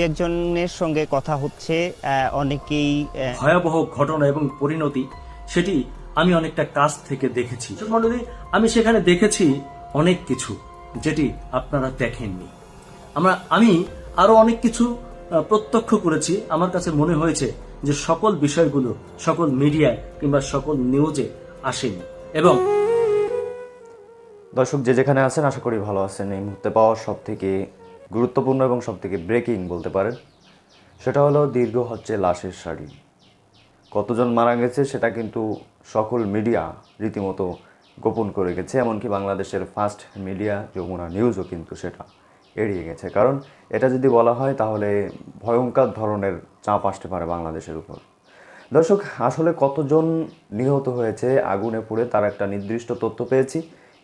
একজনের সঙ্গে কথা হচ্ছে আহ, অনেকেই আহ, ভয়াবহ ঘটনা এবং পরিণতি সেটি আমি অনেকটা কাছ থেকে দেখেছি। মন্ডলী আমি সেখানে দেখেছি অনেক কিছু যেটি আপনারা দেখেননি। আমরা আমি আরও অনেক কিছু প্রত্যক্ষ করেছি। আমার কাছে মনে হয়েছে যে সকল বিষয়গুলো সকল মিডিয়ায় কিংবা সকল নিউজে আসেনি। এবং দর্শক যে যেখানে আছেন আশা করি ভালো আছেন। এই মুহূর্তে পাওয়া সব থেকে গুরুত্বপূর্ণ এবং সব থেকে ব্রেকিং বলতে পারেন, সেটা হলো দীর্ঘ হচ্ছে লাশের শাড়ি। কতজন মারা গেছে সেটা কিন্তু সকল মিডিয়া রীতিমতো গোপন করে গেছে, এমনকি বাংলাদেশের ফার্স্ট মিডিয়া যমুনা নিউজও কিন্তু সেটা এড়িয়ে গেছে। কারণ এটা যদি বলা হয় তাহলে ভয়ঙ্কর ধরনের চাপ আসতে পারে বাংলাদেশের উপর। দর্শক, আসলে কতজন নিহত হয়েছে আগুনে পুড়ে তার একটা নির্দিষ্ট তথ্য পেয়েছি।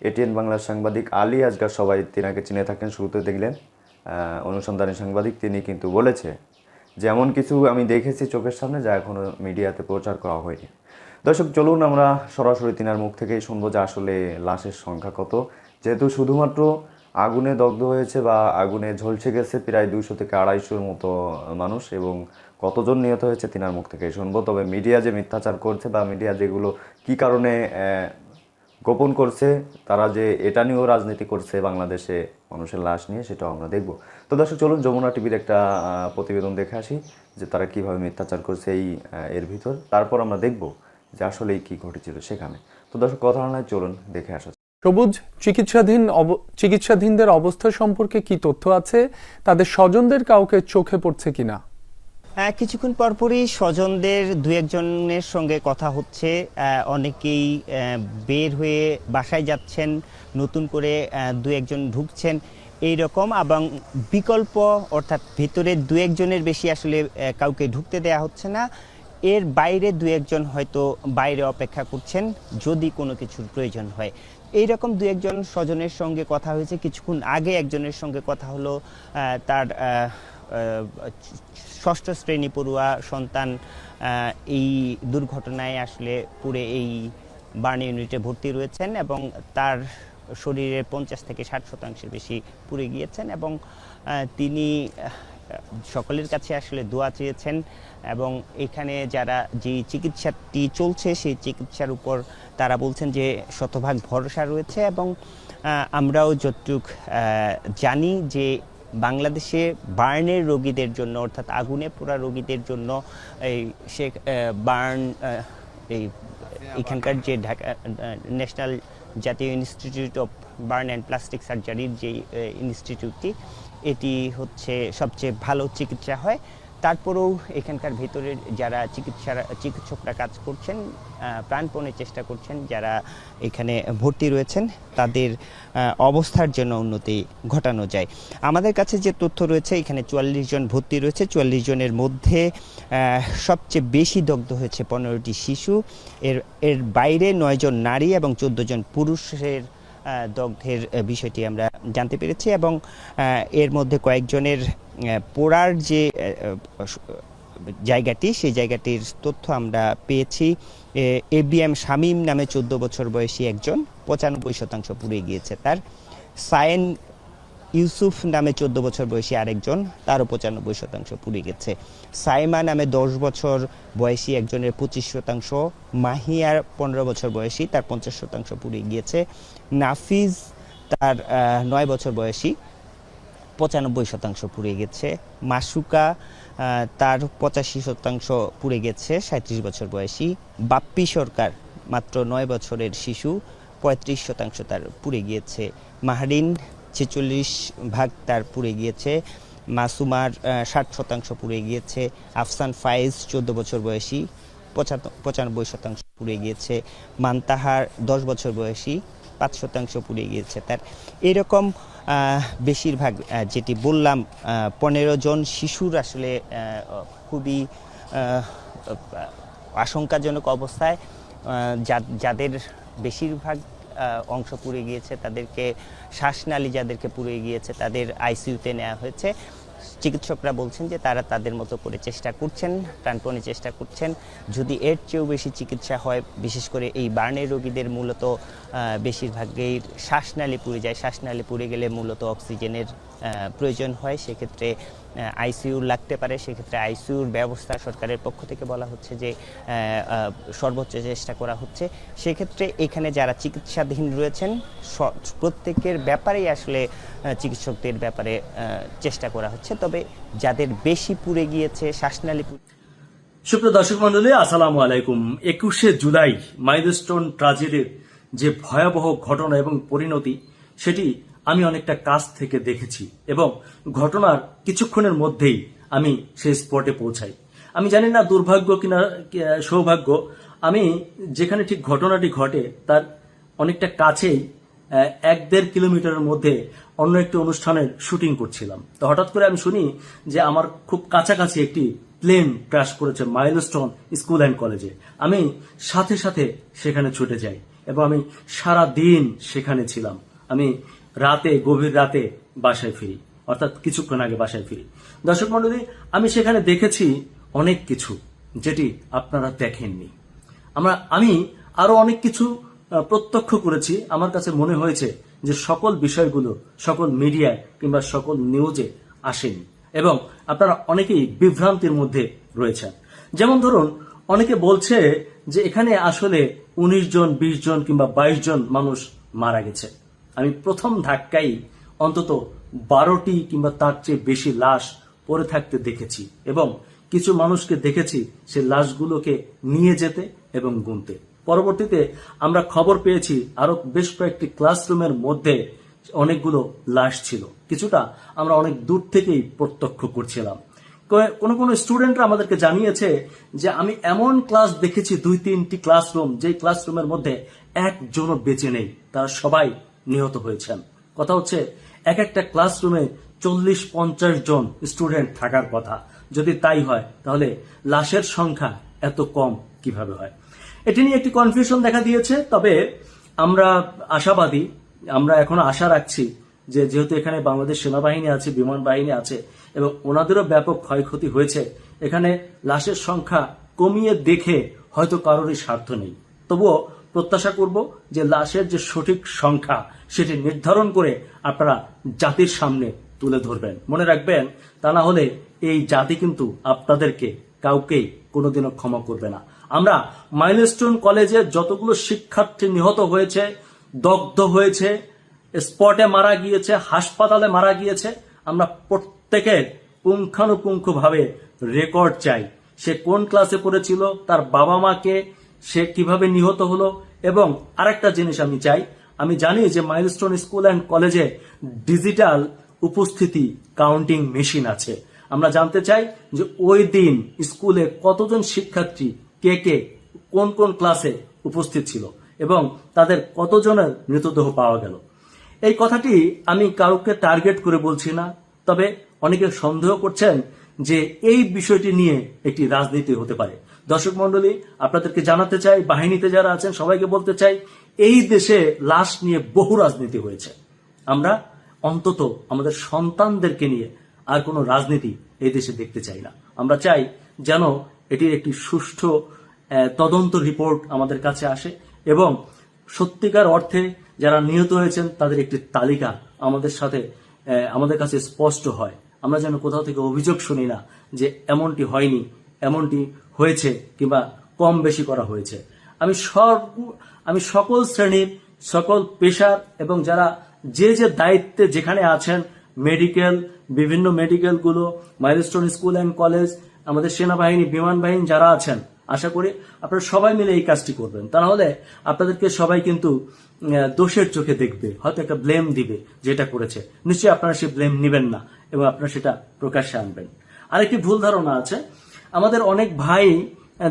এটিএন বাংলার সাংবাদিক আলী আজগার সবাই তিনাকে চিনে থাকেন শুরুতে দেখলেন। অনুসন্ধানী সাংবাদিক তিনি কিন্তু বলেছে যে এমন কিছু আমি দেখেছি চোখের সামনে, যা এখনও মিডিয়াতে প্রচার করা হয়নি। দর্শক, চলুন আমরা সরাসরি তিনার মুখ থেকেই শুনব যে আসলে লাশের সংখ্যা কত। যেহেতু শুধুমাত্র আগুনে দগ্ধ হয়েছে বা আগুনে ঝলসে গেছে প্রায় দুইশো থেকে আড়াইশোর মতো মানুষ এবং কতজন নিহত হয়েছে, তিনার মুখ থেকে শুনব। তবে মিডিয়া যে মিথ্যাচার করছে বা মিডিয়া যেগুলো কি কারণে গোপন করছে, তারা যে এটা নিয়েও রাজনীতি করছে বাংলাদেশে মানুষের লাশ নিয়ে, সেটাও আমরা দেখব। তো দর্শক, চলুন যমুনা টিভির একটা প্রতিবেদন দেখে আসি যে তারা কীভাবে মিথ্যাচার করছে এই এর ভিতর। তারপর আমরা দেখব যে আসলেই কি ঘটেছিল সেখানে। তো দর্শক, কথা নয় চলুন দেখে আসা সবুজ, চিকিৎসাধীন চিকিৎসাধীনদের অবস্থা সম্পর্কে কি তথ্য আছে? তাদের স্বজনদের কাউকে চোখে পড়ছে কিনা? কিছুক্ষণ পরপরই স্বজনদের দু একজনের সঙ্গে কথা হচ্ছে। অনেকেই বের হয়ে বাসায় যাচ্ছেন, নতুন করে দু একজন ঢুকছেন। এই রকম এবং বিকল্প, অর্থাৎ ভেতরে দু একজনের বেশি আসলে কাউকে ঢুকতে দেয়া হচ্ছে না। এর বাইরে দু একজন হয়তো বাইরে অপেক্ষা করছেন, যদি কোনো কিছুর প্রয়োজন হয়। এই রকম দু একজন স্বজনের সঙ্গে কথা হয়েছে। কিছুক্ষণ আগে একজনের সঙ্গে কথা হলো তার ষষ্ঠ শ্রেণি পড়ুয়া সন্তান এই দুর্ঘটনায় আসলে পুরে এই বার্ন ইউনিটে ভর্তি রয়েছেন এবং তার শরীরের পঞ্চাশ থেকে ষাট শতাংশের বেশি পুড়ে গিয়েছেন এবং তিনি সকলের কাছে আসলে দোয়া চেয়েছেন এবং এখানে যারা যে চিকিৎসাটি চলছে সেই চিকিৎসার উপর তারা বলছেন যে শতভাগ ভরসা রয়েছে এবং আমরাও যতটুক জানি যে বাংলাদেশে বার্নের রোগীদের জন্য, অর্থাৎ আগুনে পোড়া রোগীদের জন্য এই সে বার্ন এই এখানকার যে ঢাকা ন্যাশনাল জাতীয় institute of burn and plastic সার্জারির যে ইনস্টিটিউটটি, এটি হচ্ছে সবচেয়ে ভালো চিকিৎসা হয়। তারপরেও এখানকার ভেতরের যারা চিকিৎসারা, চিকিৎসকরা কাজ করছেন প্রাণপণে চেষ্টা করছেন, যারা এখানে ভর্তি রয়েছেন, তাদের অবস্থার জন্য উন্নতি ঘটানো যায়। আমাদের কাছে যে তথ্য রয়েছে, এখানে চুয়াল্লিশ জন ভর্তি রয়েছে। চুয়াল্লিশ জনের মধ্যে সবচেয়ে বেশি দগ্ধ হয়েছে পনেরোটি শিশু। এর এর বাইরে নয়জন নারী এবং চোদ্দ জন পুরুষের দগ্ধের বিষয়টি আমরা জানতে পেরেছি এবং এর মধ্যে কয়েকজনের পোড়ার যে জায়গাটি, সেই জায়গাটির তথ্য আমরা পেয়েছি। এবিএম শামীম নামে চোদ্দ বছর বয়সী একজন, পঁচানব্বই শতাংশ পুড়ে গিয়েছে তার। সায়েন ইউসুফ নামে চোদ্দ বছর বয়সী আরেকজন, তারও পঁচানব্বই শতাংশ পুড়ে গেছে। সাইমা নামে দশ বছর বয়সী একজনের পঁচিশ শতাংশ, মাহিয়ার পনেরো বছর বয়সী, তার পঞ্চাশ শতাংশ পুড়ে গিয়েছে। নাফিজ তার নয় বছর বয়সী পঁচানব্বই শতাংশ পুড়ে গেছে। মাসুকা তার পঁচাশি শতাংশ পুড়ে গেছে সাঁত্রিশ বছর বয়সী। বাপ্পি সরকার, মাত্র নয় বছরের শিশু, পঁয়ত্রিশ শতাংশ তার পুড়ে গিয়েছে। মাহরিন, ছেচল্লিশ ভাগ তার পুড়ে গিয়েছে। মাসুমার ষাট শতাংশ পুড়ে গিয়েছে। আফসান ফায়েজ, চোদ্দ বছর বয়সী পঁচানব্বই শতাংশ পুড়ে গিয়েছে। মান্তাহার, দশ বছর বয়সী। পাঁচ শতাংশ পুড়ে গিয়েছে তার। এরকম বেশিরভাগ যেটি বললাম পনেরো জন শিশুর আসলে খুবই আশঙ্কাজনক অবস্থায় যাদের বেশিরভাগ অংশ পুড়ে গিয়েছে তাদেরকে শ্বাসনালী যাদেরকে পুড়ে গিয়েছে তাদের আইসিইউতে নেওয়া হয়েছে। চিকিৎসকরা বলছেন যে তারা তাদের মতো করে চেষ্টা করছেন, প্রাণপণে চেষ্টা করছেন। যদি এর চেয়েও বেশি চিকিৎসা হয়, বিশেষ করে এই বার্নের রোগীদের মূলত বেশিরভাগই শ্বাসনালী পুড়ে যায়। শ্বাসনালী পুড়ে গেলে মূলত অক্সিজেনের প্রয়োজন হয়। সেক্ষেত্রে আইসিইউ লাগতে পারে, সেক্ষেত্রে আইসিইউর ব্যবস্থা সরকারের পক্ষ থেকে বলা হচ্ছে যে সর্বোচ্চ চেষ্টা করা হচ্ছে। সেক্ষেত্রে এখানে যারা চিকিৎসাধীন রয়েছেন প্রত্যেকের ব্যাপারেই আসলে চিকিৎসকদের ব্যাপারে চেষ্টা করা হচ্ছে। তবে যাদের বেশি পুড়ে গিয়েছে, শ্বাসনালী সুপ্রিয় দর্শক মন্ডলী আসসালামু আলাইকুম। একুশে জুলাই মাইলস্টোন ট্রাজেডির যে ভয়াবহ ঘটনা এবং পরিণতি, সেটি আমি অনেকটা কাছ থেকে দেখেছি এবং ঘটনার কিছুক্ষণের মধ্যেই আমি সেই স্পটে পৌঁছাই। আমি জানি না দুর্ভাগ্য কিনা সৌভাগ্য। আমি যেখানে ঠিক ঘটনাটি ঘটে তার অনেকটা কাছেই এক দেড় কিলোমিটারের মধ্যে অন্য একটি অনুষ্ঠানের শুটিং করছিলাম। তো হঠাৎ করে আমি শুনি যে আমার খুব কাছাকাছি একটি প্লেন ক্র্যাশ করেছে মাইলস্টোন স্কুল অ্যান্ড কলেজে। আমি সাথে সাথে সেখানে ছুটে যাই এবং আমি সারা দিন সেখানে ছিলাম। আমি রাতে, গভীর রাতে বাসায় ফিরি। অর্থাৎ কিছুক্ষণ আগে বাসায় ফিরি। দর্শক মন্ডলী আমি সেখানে দেখেছি অনেক কিছু যেটি আপনারা দেখেননি। আমরা, আমি আরও অনেক কিছু প্রত্যক্ষ করেছি। আমার কাছে মনে হয়েছে যে সকল বিষয়গুলো সকল মিডিয়ায় কিংবা সকল নিউজে আসেনি এবং আপনারা অনেকেই বিভ্রান্তির মধ্যে রয়েছেন। যেমন ধরুন, অনেকে বলছে যে এখানে আসলে উনিশ জন, বিশ জন কিংবা বাইশ জন মানুষ মারা গেছে। আমি প্রথম ধাক্কাই অন্তত বারোটি কিংবা তার চেয়ে বেশি লাশ পড়ে থাকতে দেখেছি এবং কিছু মানুষকে দেখেছি সে লাশগুলোকে নিয়ে যেতে এবং গুনতে। পরবর্তীতে আমরা খবর পেয়েছি আরও বেশ কয়েকটি ক্লাসরুমের মধ্যে অনেকগুলো লাশ ছিল। কিছুটা আমরা অনেক দূর থেকেই প্রত্যক্ষ করছিলাম। কোনো কোনো স্টুডেন্টরা আমাদেরকে জানিয়েছে যে আমি এমন ক্লাস দেখেছি দুই তিনটি ক্লাসরুম যে ক্লাসরুমের মধ্যে একজনও বেঁচে নেই। তারা সবাই নিহত হয়েছেন। কথা হচ্ছে, এক একটা ক্লাসরুমে চল্লিশ পঞ্চাশ জন স্টুডেন্ট থাকার কথা। যদি তাই হয়, তাহলে লাশের সংখ্যা এত কম কীভাবে হয়? এটি নিয়ে একটি কনফিউশন দেখা দিয়েছে, তবে আমরা আশাবাদী, আমরা এখন আশা রাখছি যে যেহেতু এখানে বাংলাদেশ সেনাবাহিনী আছে, বিমান বাহিনী আছে, এবং ওনাদেরও ব্যাপক ক্ষয়ক্ষতি হয়েছে, এখানে লাশের সংখ্যা কমিয়ে দেখে হয়তো কারোরই স্বার্থ নেই। তবুও প্রত্যাশা করব যে লাশের যে সঠিক সংখ্যা সেটি নির্ধারণ করে আপনারা জাতির সামনে তুলে ধরবেন। মনে রাখবেন, তা না হলে এই জাতি কিন্তু আপনাদেরকে কাউকেই কোনোদিনও ক্ষমা করবে না। আমরা মাইলস্টোন কলেজে যতগুলো শিক্ষার্থী নিহত হয়েছে, দগ্ধ হয়েছে, স্পটে মারা গিয়েছে, হাসপাতালে মারা গিয়েছে, আমরা প্রত্যেকের পুঙ্খানুপুঙ্খভাবে রেকর্ড চাই। সে কোন ক্লাসে পড়েছিল, তার বাবা মাকে সে কীভাবে নিহত হলো এবং আরেকটা জিনিস আমি চাই, আমি জানি যে মাইলস্টোন স্কুল অ্যান্ড কলেজে ডিজিটাল উপস্থিতি কাউন্টিং মেশিন আছে। আমরা জানতে চাই যে ওই দিন স্কুলে কতজন শিক্ষার্থী কে কে কোন কোন ক্লাসে উপস্থিত ছিল এবং তাদের কতজনের মৃতদেহ পাওয়া গেল। এই কথাটি আমি কাউকে টার্গেট করে বলছি না, তবে অনেকে সন্দেহ করছেন যে এই বিষয়টি নিয়ে একটি রাজনীতি হতে পারে। দর্শক মন্ডলী, আপনাদেরকে জানাতে চাই, বাহিনীতে যারা আছেন, সবাইকে বলতে চাই, এই দেশে লাশ নিয়ে বহু রাজনীতি হয়েছে। আমরা অন্তত আমাদের সন্তানদেরকে নিয়ে আর কোনো রাজনীতি এই দেশে দেখতে চাই না। আমরা চাই যেন এটির একটি সুষ্ঠু তদন্ত রিপোর্ট আমাদের কাছে আসে এবং সত্যিকার অর্থে যারা নিহত হয়েছেন, তাদের একটি তালিকা আমাদের সাথে আমাদের কাছে স্পষ্ট হয়। আমরা যেন কোথাও থেকে অভিযোগ শুনি না যে এমনটি হয়নি এমনটি হয়েছে কিংবা কম বেশি করা হয়েছে। আমি সব, আমি সকল শ্রেণির, সকল পেশার এবং যারা যে যে দায়িত্বে যেখানে আছেন, মেডিকেল, বিভিন্ন মেডিকেলগুলো, মাইলস্টোন স্কুল অ্যান্ড কলেজ, আমাদের সেনাবাহিনী, বিমান বাহিনী যারা আছেন, আশা করি আপনারা সবাই মিলে এই কাজটি করবেন। তা নাহলে আপনাদেরকে সবাই কিন্তু দোষের চোখে দেখবে, হয়তো একটা ব্লেম দিবে যেটা করেছে। নিশ্চয়ই আপনারা সে ব্লেম নেবেন না এবং আপনারা সেটা প্রকাশ্যে আনবেন। আরেকটি ভুল ধারণা আছে আমাদের অনেক ভাই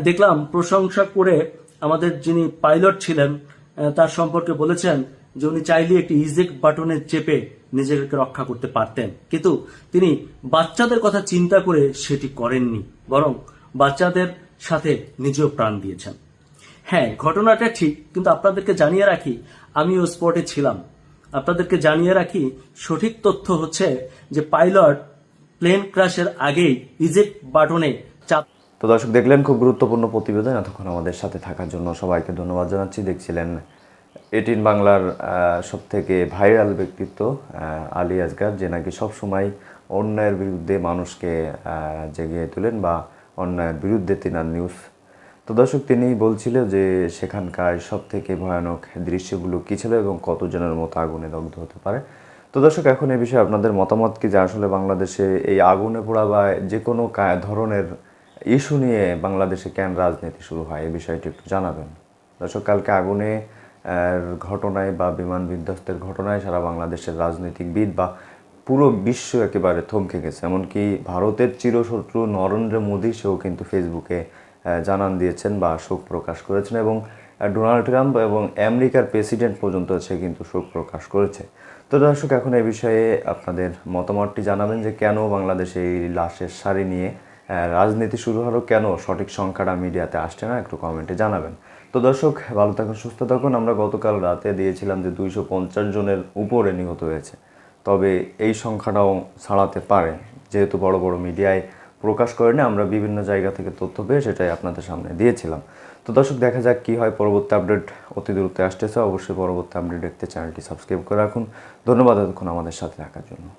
দেখলাম প্রশংসা করে আমাদের যিনি পাইলট ছিলেন তার সম্পর্কে বলেছেন যে উনি চাইলে একটি ইজেক্ট বাটনে চেপে নিজেকে রক্ষা করতে পারতেন। কিন্তু তিনি বাচ্চাদের কথা চিন্তা করে সেটি করেননি, বরং বাচ্চাদের সাথে নিজেও প্রাণ দিয়েছেন। হ্যাঁ ঘটনাটা ঠিক, কিন্তু আপনাদেরকে জানিয়ে রাখি আমি আমিও স্পটে ছিলাম। আপনাদেরকে জানিয়ে রাখি, সঠিক তথ্য হচ্ছে যে পাইলট প্লেন ক্রাশের আগেই ইজেক্ট বাটনে তো দর্শক, দেখলেন খুব গুরুত্বপূর্ণ প্রতিবেদন এতক্ষণ আমাদের সাথে থাকার জন্য। সবাইকে ধন্যবাদ জানাচ্ছি। দেখছিলেন এটিন বাংলার সব থেকে ভাইরাল ব্যক্তিত্ব আলী আজগার, যে নাকি সবসময় অন্যায়ের বিরুদ্ধে মানুষকে জেগিয়ে তোলেন বা অন্যায়ের বিরুদ্ধে তিনার নিউজ তো দর্শক তিনি বলছিল যে সেখানকার সব থেকে ভয়ানক দৃশ্যগুলো কী ছিল এবং কতজনের মতো আগুনে দগ্ধ হতে পারে। তো দর্শক, এখন এ বিষয়ে আপনাদের মতামত কি যে আসলে বাংলাদেশে এই আগুনে পোড়া বা যে কোনো ধরনের ইস্যু নিয়ে বাংলাদেশে কেন রাজনীতি শুরু হয় এই বিষয়টি একটু জানাবেন। দর্শক, কালকে আগুনে ঘটনায় বা বিমান বিধ্বস্তের ঘটনায় সারা বাংলাদেশের রাজনৈতিকবিদ বা পুরো বিশ্ব একেবারে থমকে গেছে। এমনকি ভারতের চিরশত্রু নরেন্দ্র মোদী, সেও কিন্তু ফেসবুকে জানান দিয়েছেন বা শোক প্রকাশ করেছেন এবং ডোনাল্ড ট্রাম্প এবং আমেরিকার প্রেসিডেন্ট পর্যন্ত সে কিন্তু শোক প্রকাশ করেছে। তো দর্শক, এখন এ বিষয়ে আপনাদের মতামতটি জানাবেন যে কেন বাংলাদেশে এই লাশের সারি নিয়ে রাজনীতি শুরু হলো কেন? সঠিক সংখ্যাটা মিডিয়াতে আসছে না? একটু কমেন্টে জানাবেন। তো দর্শক, ভালো থাকুন, সুস্থ থাকুন। আমরা গতকাল রাতে দিয়েছিলাম যে দুইশো পঞ্চাশ জনের উপরে নিহত হয়েছে। তবে এই সংখ্যাটাও ছাড়াতে পারে। যেহেতু বড় বড় মিডিয়ায় প্রকাশ করেনি আমরা বিভিন্ন জায়গা থেকে তথ্য পেয়ে সেটাই আপনাদের সামনে দিয়েছিলাম। তো দর্শক, দেখা যাক কী হয়। পরবর্তী আপডেট অতি দ্রুত আসতেছে। অবশ্যই পরবর্তী আপডেট দেখতে চ্যানেলটি সাবস্ক্রাইব করে রাখুন। ধন্যবাদ এতক্ষণ আমাদের সাথে থাকার জন্য।